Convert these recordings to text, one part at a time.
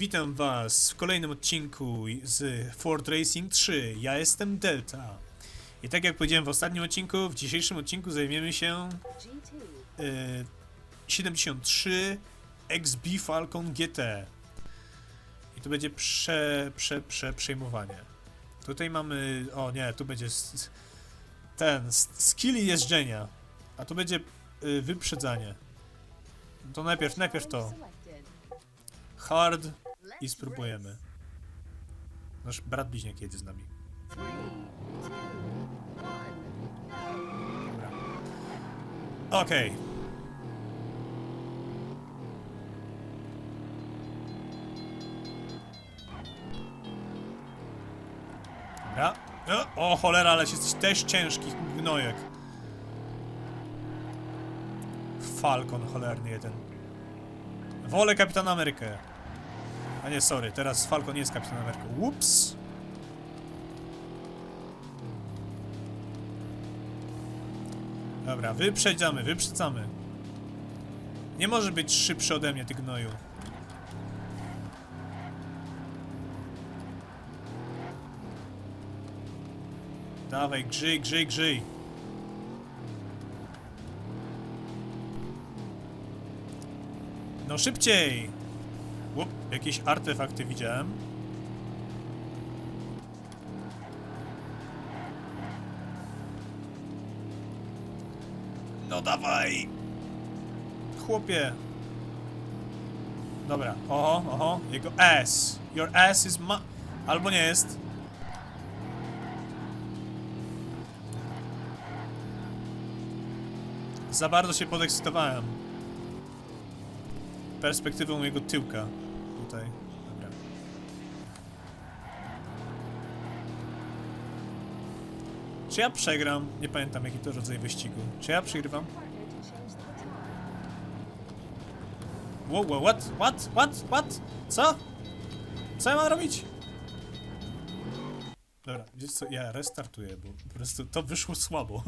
Witam was w kolejnym odcinku z Ford Racing 3. Ja jestem Delta. I tak jak powiedziałem w ostatnim odcinku, w dzisiejszym odcinku zajmiemy się y, 73 XB Falcon GT. I tu będzie prze, prze, prze, przejmowanie. Tutaj mamy, o nie, tu będzie ten, skill jeżdżenia. A tu będzie y, wyprzedzanie. To najpierw, najpierw to. Hard i spróbujemy. Nasz brat bliźniak jedzie z nami. one, go. Dobra. Okej. O, cholera, ale jesteś też ciężki gnojek. Falcon cholerny jeden. Wolę Kapitan Amerykę. A nie, sorry, teraz Falcon nie jest Kapitan Ameryką. Ups. Dobra, wyprzedzamy, wyprzedzamy. Nie może być szybszy ode mnie, ty gnoju. Dawaj, grzyj, grzyj, grzyj. No szybciej! Łup, jakieś artefakty widziałem. No dawaj! Chłopie! Dobra, oho, oho, jego ass. Your ass is ma... Albo nie jest. Za bardzo się podekscytowałem. Perspektywą jego tyłka. Tutaj. Dobra. Czy ja przegram? Nie pamiętam jaki to rodzaj wyścigu. Czy ja przegrywam? Wow, wow, what? What? What? What? Co? Co ja mam robić? Dobra, wiesz co, ja restartuję, bo po prostu to wyszło słabo.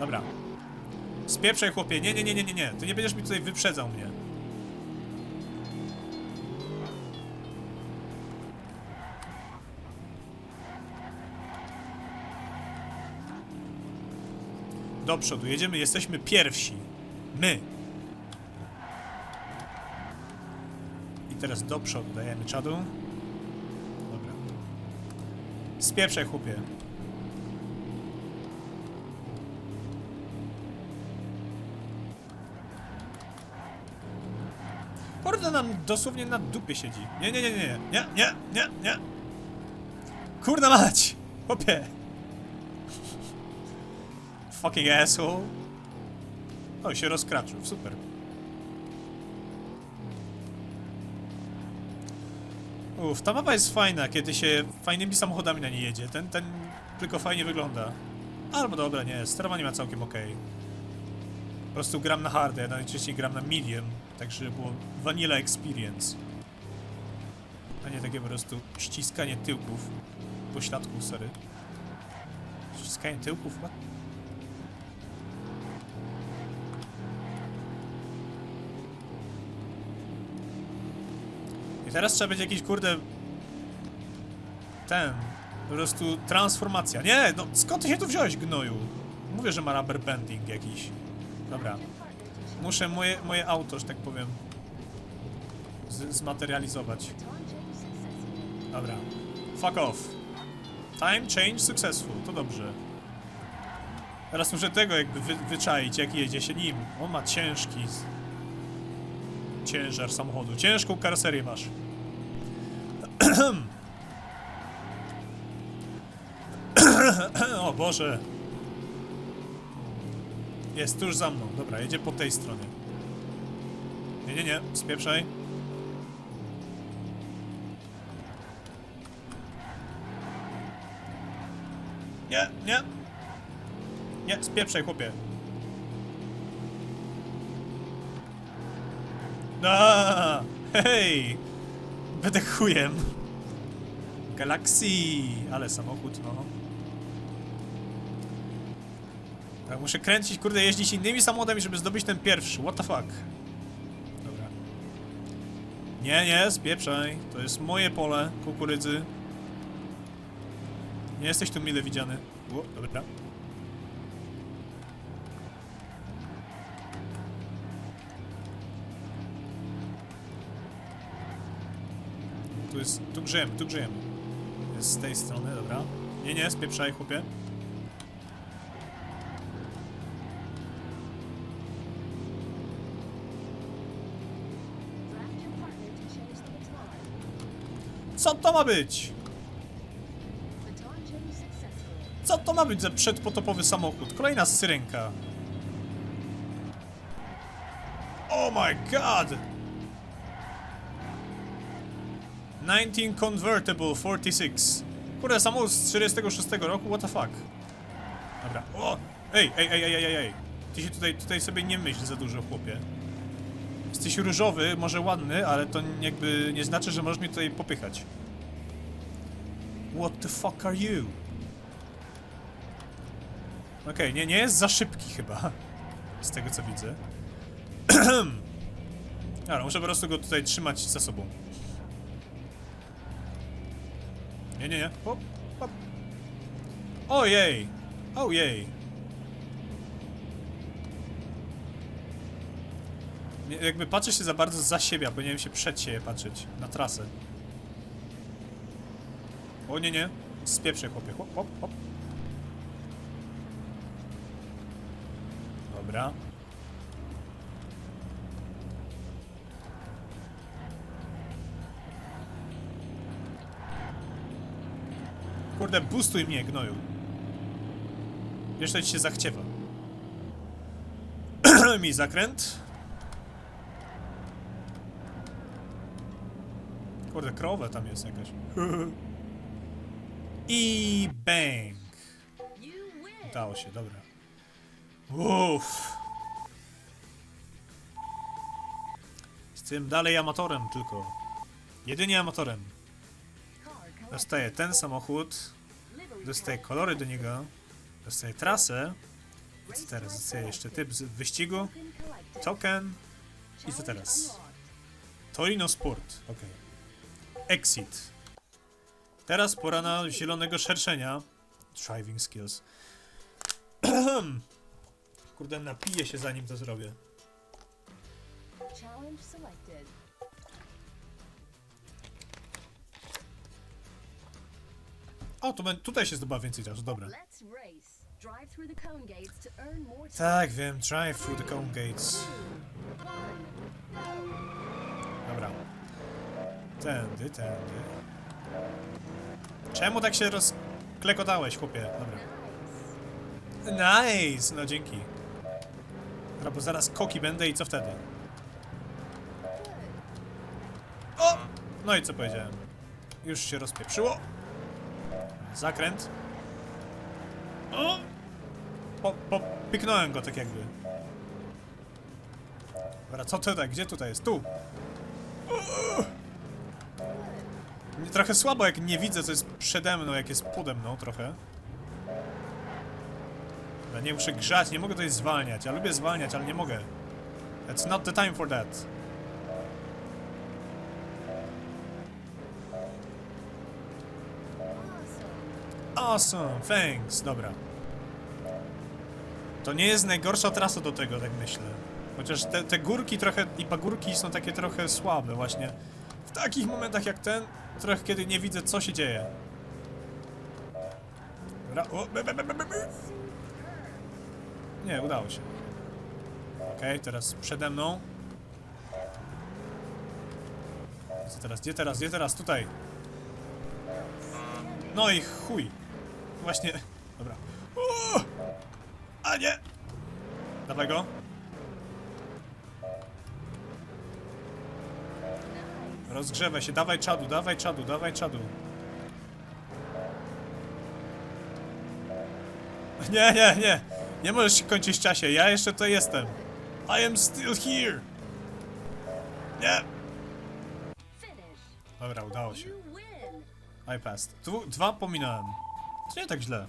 Dobra. Spieprzaj chłopie, nie, nie, nie, nie, nie, nie. Ty nie będziesz mi tutaj wyprzedzał mnie. Do przodu, jedziemy, jesteśmy pierwsi. My. I teraz do przodu dajemy czadu. Dobra. Spieprzaj chłopie. Dosłownie na dupie siedzi. Nie, nie, nie, nie, nie, nie, nie, nie, nie. Kurna mać! Chłopie! Fucking asshole. O, się rozkraczył, super. Uff, ta mapa jest fajna, kiedy się fajnymi samochodami na niej jedzie. Ten, ten tylko fajnie wygląda. Albo dobra, nie, sterowanie ma całkiem okej. Po prostu gram na hard, ja najczęściej gram na medium, tak żeby było vanilla experience. A nie takie po prostu ściskanie tyłków. Pośladków, sorry. Ściskanie tyłków? What? I teraz trzeba będzie jakiś kurde... Ten... Po prostu transformacja. Nie, no skąd ty się tu wziąłeś, gnoju? Mówię, że ma rubber bending jakiś. Dobra. Muszę moje, moje auto, że tak powiem, z, zmaterializować. Dobra. Fuck off. Time change successful. To dobrze. Teraz muszę tego jakby wy, wyczaić, jak jedzie się nim. On ma ciężki ciężar samochodu. Ciężką karoserię masz. o Boże. Jest tuż za mną. Dobra, jedzie po tej stronie. Nie, nie, nie. Spieprzaj. Nie, nie. Nie, spieprzaj, chłopie. A, hej! Będę chujem. Galaxy! Ale samochód, no. Muszę kręcić, kurde, jeździć innymi samochodami, żeby zdobyć ten pierwszy. What the fuck? Dobra. Nie, nie, spieprzaj. To jest moje pole kukurydzy. Nie jesteś tu mile widziany. O, dobra. Tu jest, tu grzejemy, tu grzejemy. Jest z tej strony, dobra. Nie, nie, spieprzaj, chłopie. Co to ma być? Co to ma być za przedpotopowy samochód? Kolejna syrenka. Oh my god! 19 Convertible 46. Kurde, samochód z 46 roku, what the fuck? Dobra, o! Ej, ej, ej, ej, ej, ej! Ty się tutaj, tutaj sobie nie myśl za dużo, chłopie. Jesteś różowy, może ładny, ale to jakby nie znaczy, że możesz mnie tutaj popychać. What the fuck are you? Okej, nie, nie jest za szybki chyba. Z tego co widzę. Ale muszę po prostu go tutaj trzymać za sobą. Nie, nie, nie. Hop, hop. Ojej! Ojej! Nie, Jakby patrzę się za bardzo za siebie, a powinienem się przed siebie patrzeć. Na trasę. O nie, nie. Spieprzę chłopie. Hop, hop, hop. Dobra. Kurde, boostuj mnie, gnoju. Jeszcze ci się zachciewa. Mi zakręt. Kurde, krowa tam jest jakaś. I bang. Udało się, dobra. Uff. Z tym dalej amatorem tylko. Jedynie amatorem. Dostaję ten samochód, dostaję kolory do niego, dostaję trasę. I co teraz? Dostaję jeszcze typ wyścigu, Token i co teraz? Torino Sport, okej. Exit. Teraz pora na zielonego szerszenia. Driving skills. Kurde, napiję się zanim to zrobię. Challenge selected. O, tu, tutaj się zdobywa więcej czasu, dobra. Tak, wiem, drive through the cone gates. Dobra. Tędy, tędy. Czemu tak się rozklekotałeś, chłopie? Dobra. Nice. No dzięki. Dobra, bo zaraz koki będę i co wtedy? O! No i co powiedziałem? Już się rozpieprzyło. Zakręt. O! Po, po, piknąłem go tak jakby. Dobra, co tutaj? Gdzie tutaj jest? Tu! O! Trochę słabo, jak nie widzę, co jest przede mną, jak jest pode mną trochę. Ja nie muszę grzać, nie mogę tutaj zwalniać. Ja lubię zwalniać, ale nie mogę. That's not the time for that. Awesome, thanks, dobra. To nie jest najgorsza trasa do tego, tak myślę. Chociaż te, te górki trochę i pagórki są takie trochę słabe właśnie. W takich momentach jak ten, trochę kiedy nie widzę co się dzieje. Dobra, o. Nie, udało się. Okej, teraz przede mną. Co teraz? Gdzie teraz? Gdzie teraz? Tutaj. No i chuj. Właśnie. Dobra. A nie! Dawaj go. Rozgrzewaj się. Dawaj czadu, dawaj czadu, dawaj czadu. Nie, nie, nie. Nie możesz się kończyć czasie. Ja jeszcze to jestem. I am still here. Nie. Dobra, udało się. I passed. Tu dwa pominąłem. To nie tak źle.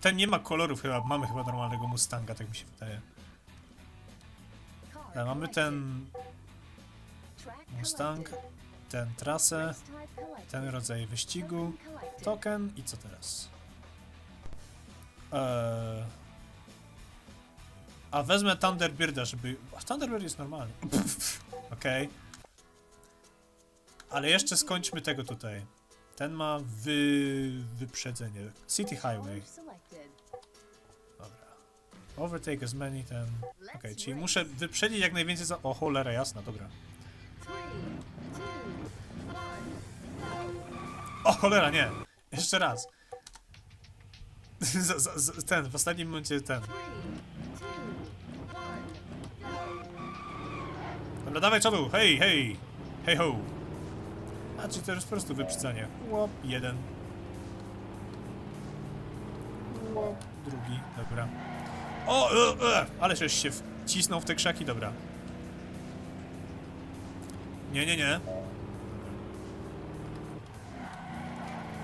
ten nie ma kolorów chyba, mamy chyba normalnego Mustanga, tak mi się wydaje. Ale mamy ten Mustang, ten trasę, ten rodzaj wyścigu, Token i co teraz? Eee... A wezmę Thunderbirda, żeby... A Thunderbird jest normalny. Okej. Ale jeszcze skończmy tego tutaj. Ten ma wy... wyprzedzenie. City Highway. Dobra. Overtake as many ten... Okej, Let's czyli muszę wyprzedzić jak najwięcej za... O, cholera jasna, dobra. O, cholera, nie! Jeszcze raz. Z, z, z, ten, w ostatnim momencie ten. Dobra, dawaj czadu, hej, hej! Hej ho! A, czyli to jest po prostu wyprzedzanie. Łop, jeden. Łop, drugi, dobra. O, e, e, ale żeś się wcisnął w te krzaki, dobra. Nie, nie, nie.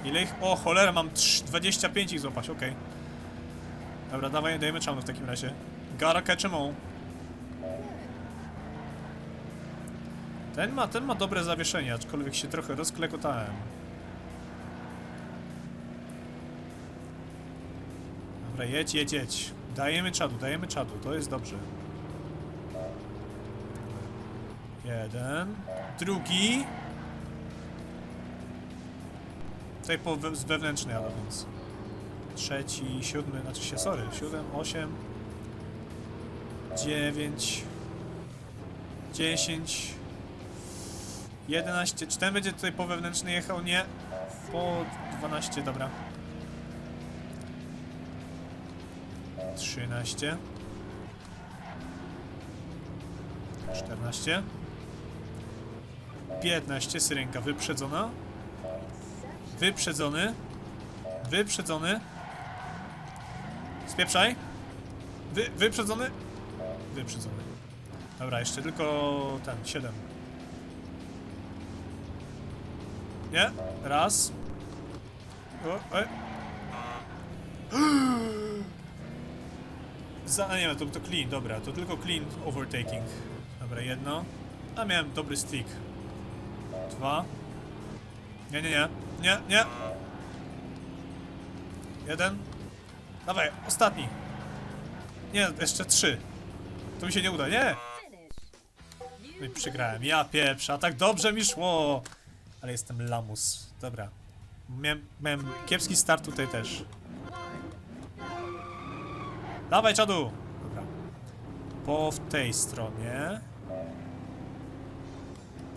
Ile ich? O, cholera, mam trz- 25 ich złapać, okej. Dobra, dawaj, dajemy czarno w takim razie. Gotta catch 'em all. Ten ma, ten ma dobre zawieszenie, aczkolwiek się trochę rozklekotałem. Dobra, jedź, jedź, jedź. Dajemy czadu, dajemy czadu, to jest dobrze. Jeden. Drugi. Tutaj po we, z wewnętrznej jadę, więc. Trzeci, siódmy, znaczy się, sorry, siódem, osiem. Dziewięć. Dziesięć. 11. Czy ten będzie tutaj po wewnętrznej jechał? Nie. Po 12, dobra. 13. 14. 15. Syrenka wyprzedzona. Wyprzedzony. Wyprzedzony. Spieprzaj. Wy, wyprzedzony. Wyprzedzony. Dobra, jeszcze tylko ten, 7. Nie, raz. O, e. Za, a nie, to, to clean, dobra, to tylko clean overtaking. Dobra, jedno. A miałem dobry stick. Dwa. Nie, nie, nie. Nie, nie. Jeden. Dawaj, ostatni. Nie, jeszcze trzy. To mi się nie uda, nie! No i przegrałem. Ja pieprz, a tak dobrze mi szło. Ale jestem lamus. Dobra. Miałem, miałem kiepski start tutaj też. Dawaj, czadu! Dobra. Po w tej stronie.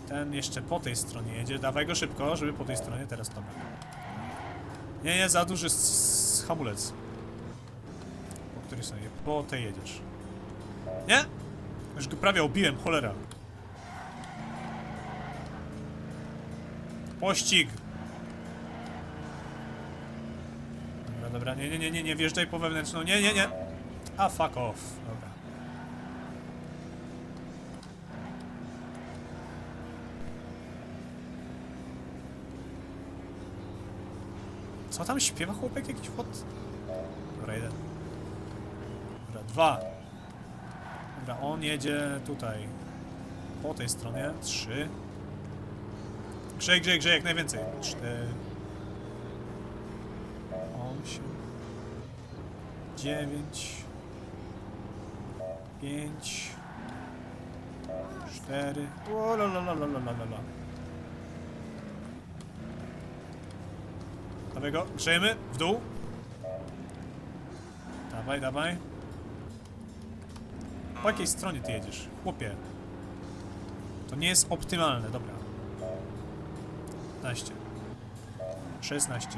Ten jeszcze po tej stronie jedzie. Dawaj go szybko, żeby po tej stronie teraz dobra. Nie, nie, za duży hamulec. Po której stronie? Po tej jedziesz. Nie? Już go prawie obiłem, cholera. Pościg! Dobra, dobra, nie, nie, nie, nie, nie wjeżdżaj po wewnętrzną, nie, nie, nie. A fuck off, dobra. Co tam śpiewa chłopek jakiś chłop? Dobra, jeden. Dobra, dwa. Dobra, on jedzie tutaj. Po tej stronie. Trzy. Grzej, grzej, grzej, jak najwięcej. Cztery. Osiem. Dziewięć. Pięć. Cztery. O, la, la, la, la, la, la, la, Dawaj go, grzejemy, w dół. Dawaj, dawaj. Po jakiej stronie ty jedziesz? Chłopie. To nie jest optymalne, dobra. 15. 16.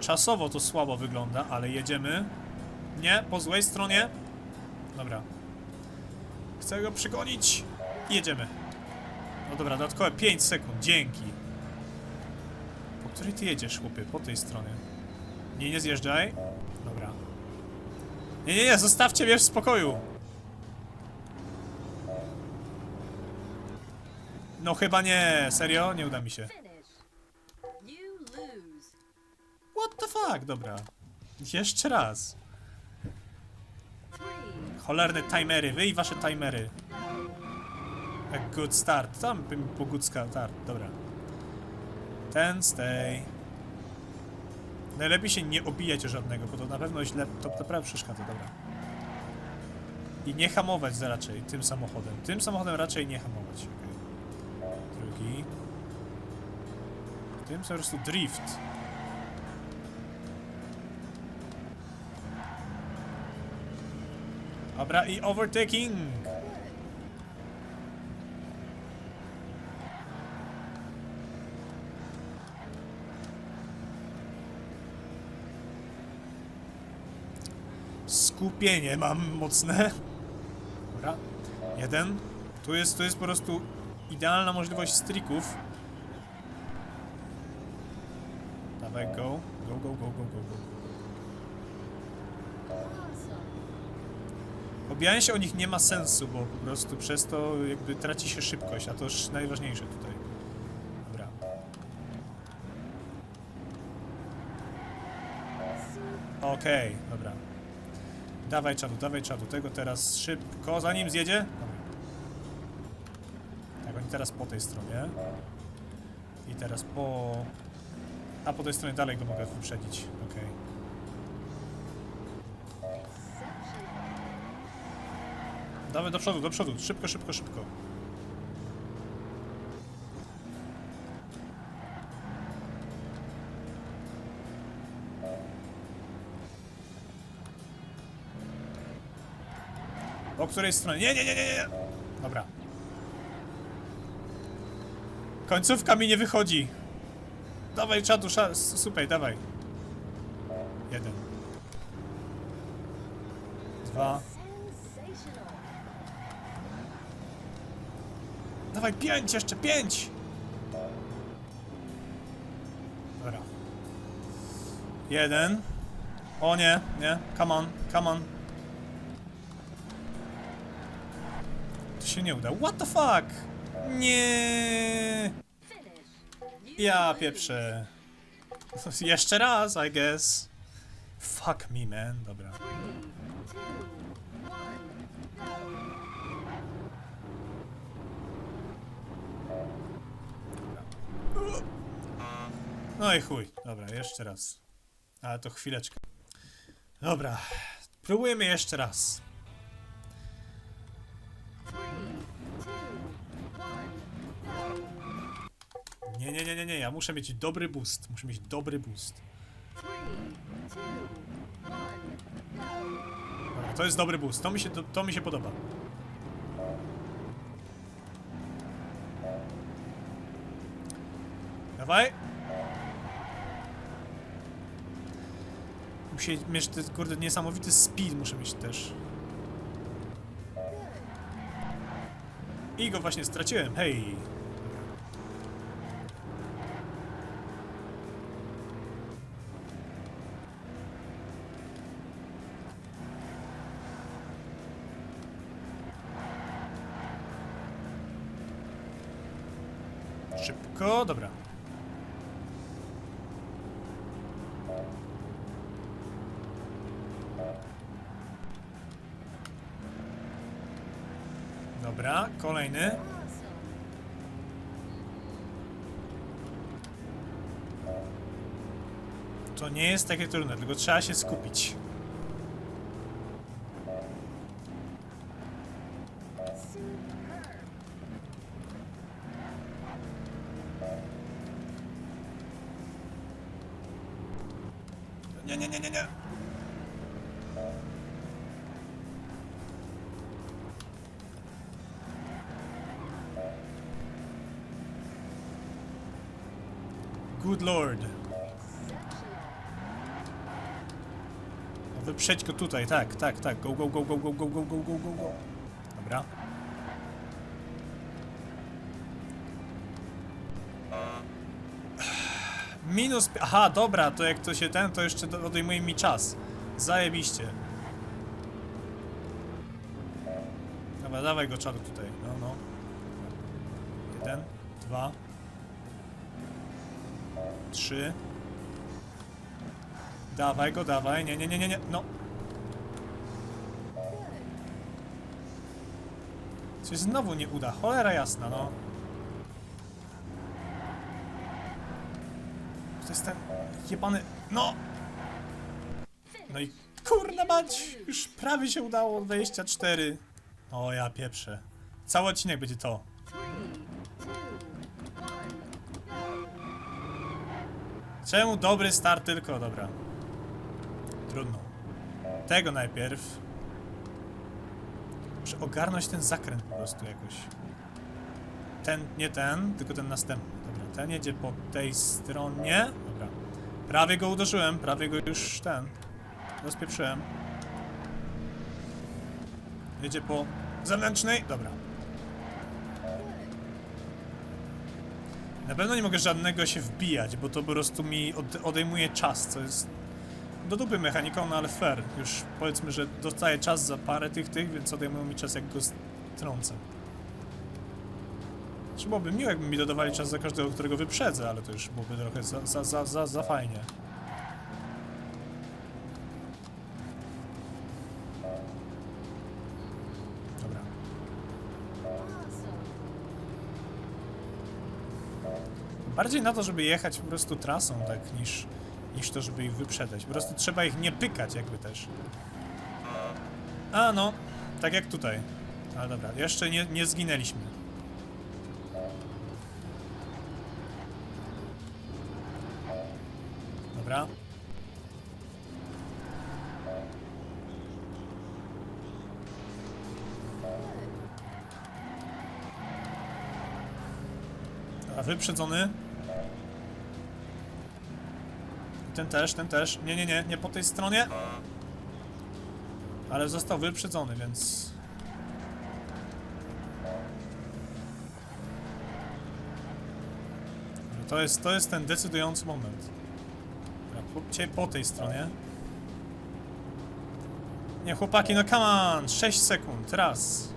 Czasowo to słabo wygląda, ale jedziemy. Nie, po złej stronie. Dobra. Chcę go przygonić. Jedziemy. No dobra, dodatkowe 5 sekund, dzięki. Po której ty jedziesz, chłopie? Po tej stronie. Nie, nie zjeżdżaj. Dobra. Nie, nie, nie, zostawcie mnie w spokoju. No chyba nie, serio? Nie uda mi się. finish. fuck? Dobra. Jeszcze raz. Cholerne timery, wy i wasze timery. Jak good start. Tam po good start, dobra. Ten stay. Najlepiej się nie obijać o żadnego, bo to na pewno źle, to naprawdę przeszkadza, dobra. I nie hamować raczej tym samochodem. Tym samochodem raczej nie hamować. okej. Drugi. Tym po prostu drift. Dobra, i overtaking. Skupienie mam mocne. Dobra. Jeden. Tu jest, tu jest po prostu idealna możliwość strików. Dawaj, go. Go, go, go, go, go, go. Obijanie się o nich nie ma sensu, bo po prostu przez to jakby traci się szybkość, a to już najważniejsze tutaj. Dobra. Okej, dobra. Dawaj czadu, dawaj czadu. Tego teraz szybko, zanim zjedzie. Tak, oni teraz po tej stronie. I teraz po... A po tej stronie dalej go mogę wyprzedzić. Okej. Exceptional. Dawaj do przodu, do przodu. Szybko, szybko, szybko. Której stronie? Nie, nie, nie, nie, nie. Dobra. Końcówka mi nie wychodzi. Dawaj, czadu, super, dawaj. Jeden. Dwa. Dawaj, pięć, jeszcze pięć! Dobra. Jeden. O nie, nie, come on, come on. Się nie uda. What the fuck? Nie. Ja pieprzę. Jeszcze raz, I guess. Fuck me, man. Dobra. No i chuj. Dobra, jeszcze raz. Ale to chwileczkę. Dobra. Próbujemy jeszcze raz. Nie, nie, nie, nie, nie. Ja muszę mieć dobry boost. Muszę mieć dobry boost. To jest dobry boost. To mi się, to, to mi się podoba. Dawaj. Muszę mieć, ten, kurde, niesamowity speed muszę mieć też. I go właśnie straciłem, hej. To nie jest takie trudne, tylko trzeba się skupić. Wyprzedź go tutaj, tak, tak, tak. Go, go, go, go, go, go, go, go, go, go, go. Dobra. Minus... Aha, dobra, to jak to się ten, to jeszcze odejmuje mi czas. Zajebiście. Dobra, dawaj go czadu tutaj. No, no. Jeden, dwa, trzy, Dawaj go, dawaj. Nie, nie, nie, nie, nie. No. Coś znowu nie uda. Cholera jasna, no. To jest ten jebany... No! No i kurna mać! Już prawie się udało. 24. O ja pieprzę. Cały odcinek będzie to. Czemu dobry start tylko? Dobra. Trudno. Tego najpierw. Muszę ogarnąć ten zakręt po prostu jakoś. Ten, nie ten, tylko ten następny. Dobra, ten jedzie po tej stronie. Dobra. Prawie go uderzyłem, prawie go już ten. Rozpieprzyłem. Jedzie po zewnętrznej. Dobra. Na pewno nie mogę żadnego się wbijać, bo to po prostu mi od, odejmuje czas, co jest do dupy mechaniką, no ale fair. Już powiedzmy, że dostaję czas za parę tych, tych, więc odejmują mi czas, jak go strącę. Czy byłoby miło, jakby mi dodawali czas za każdego, którego wyprzedzę, ale to już byłoby trochę za, za, za, za, za fajnie. Dobra. Bardziej na to, żeby jechać po prostu trasą, tak, niż, niż to, żeby ich wyprzedzać. Po prostu trzeba ich nie pykać jakby też. A no, tak jak tutaj. Ale dobra, jeszcze nie, nie zginęliśmy. Dobra. Wyprzedzony. Ten też, ten też. Nie, nie, nie, nie po tej stronie. Ale został wyprzedzony, więc... To jest, to jest ten decydujący moment. Chłopcie po tej stronie. Nie, chłopaki, no come on! 6 sekund. Raz.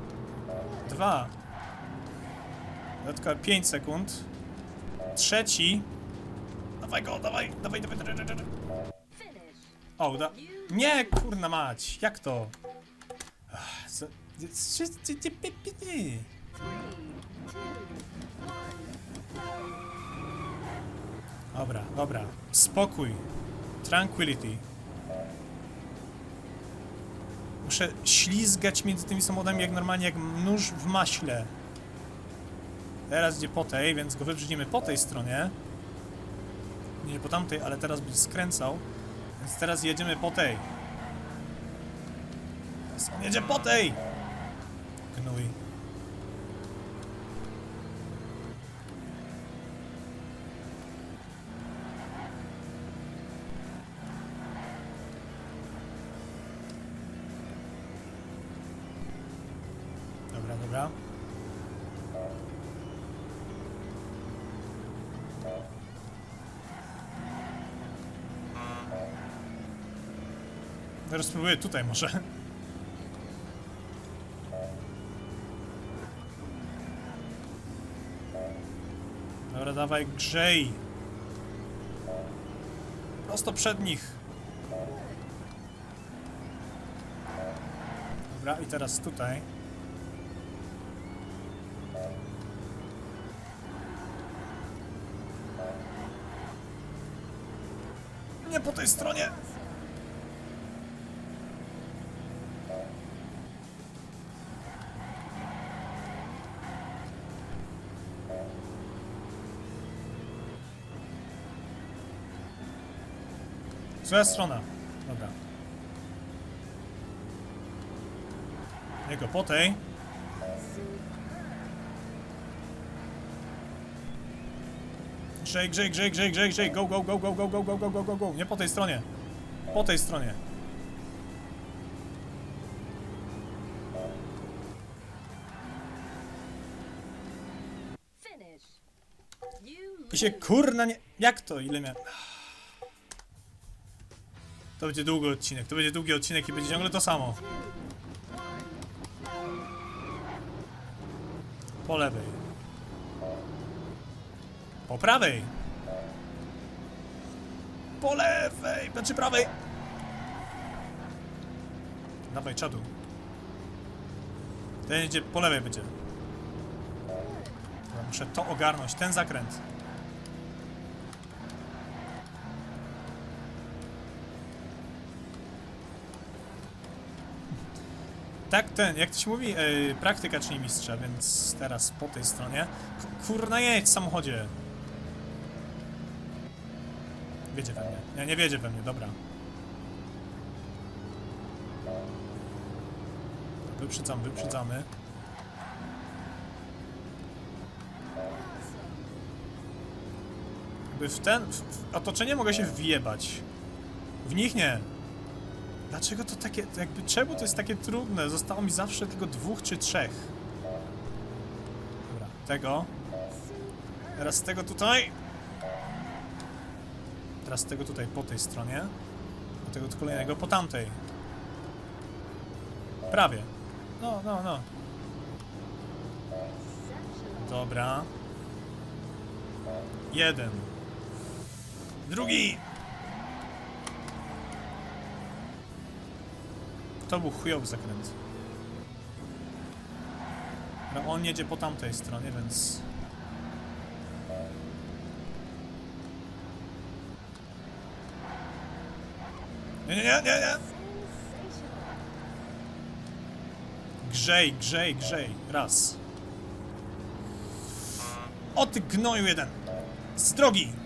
Dwa. Dodatkowe 5 sekund. Trzeci. Dawaj go, dawaj, dawaj, dawaj, dawaj, dawaj. O, uda. Nie, kurna mać, jak to? Ach, co-. Dobra, dobra. Spokój. Tranquility. Muszę ślizgać między tymi samochodami jak normalnie, jak nóż w maśle. Teraz idzie po tej, więc go wyprzedzimy po tej stronie. Nie po tamtej, ale teraz będzie skręcał. Więc teraz jedziemy po tej. Teraz on jedzie po tej! Gnój. Teraz spróbuję tutaj może. Dobra, dawaj grzej. Prosto przed nich. Dobra, i teraz tutaj. Nie po tej stronie. Zła strona. Dobra. Jego po tej. Grzej, grzej, grzej, grzej, grzej, grzej, go, go, go, go, go, go, go, go, go, go, go, nie po tej stronie. Po tej stronie. I się kurna nie... Jak to? Ile miałem... To będzie długi odcinek, to będzie długi odcinek i będzie ciągle to samo. Po lewej. Po prawej. po lewej, znaczy prawej. Dawaj, czadu. Ten idzie po lewej będzie. Muszę to ogarnąć, ten zakręt. Tak, ten, jak to się mówi, e, praktyka czyni mistrza, więc teraz po tej stronie. K- Kurna jedź w samochodzie. Wiedzie we mnie. Nie, nie wiedzie we mnie, dobra. Wyprzedzamy, wyprzedzamy. Jakby w ten, w otoczenie mogę się wjebać. W nich nie. Dlaczego to takie, jakby, czemu to jest takie trudne? Zostało mi zawsze tylko dwóch czy trzech. Dobra, tego. Teraz tego tutaj. Teraz tego tutaj po tej stronie. A tego kolejnego po tamtej. Prawie. No, no, no. Dobra. Jeden. Drugi. To był chujowy zakręt. No on jedzie po tamtej stronie, więc... Nie, nie, nie, nie! Grzej, grzej, grzej. Raz. O ty gnoju jeden! Z drogi!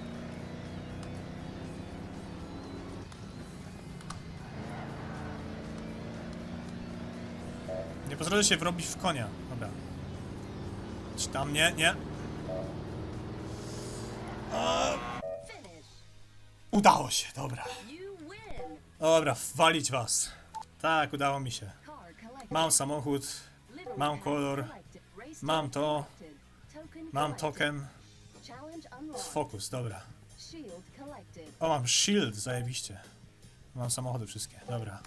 Pozwolę się wrobić w konia. Dobra. Czy tam nie? Nie. Udało się, dobra. Dobra, walić was. Tak, udało mi się. Mam samochód, mam kolor, mam to, mam token. Fokus, dobra. O, mam shield, zajebiście. Mam samochody wszystkie, dobra.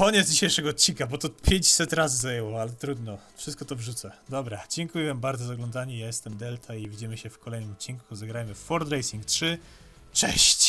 Koniec dzisiejszego odcinka, bo to 500 razy zajęło, ale trudno. Wszystko to wrzucę. Dobra, dziękuję wam bardzo za oglądanie. Ja jestem Delta i widzimy się w kolejnym odcinku. Zagrajmy w Ford Racing 3. Cześć!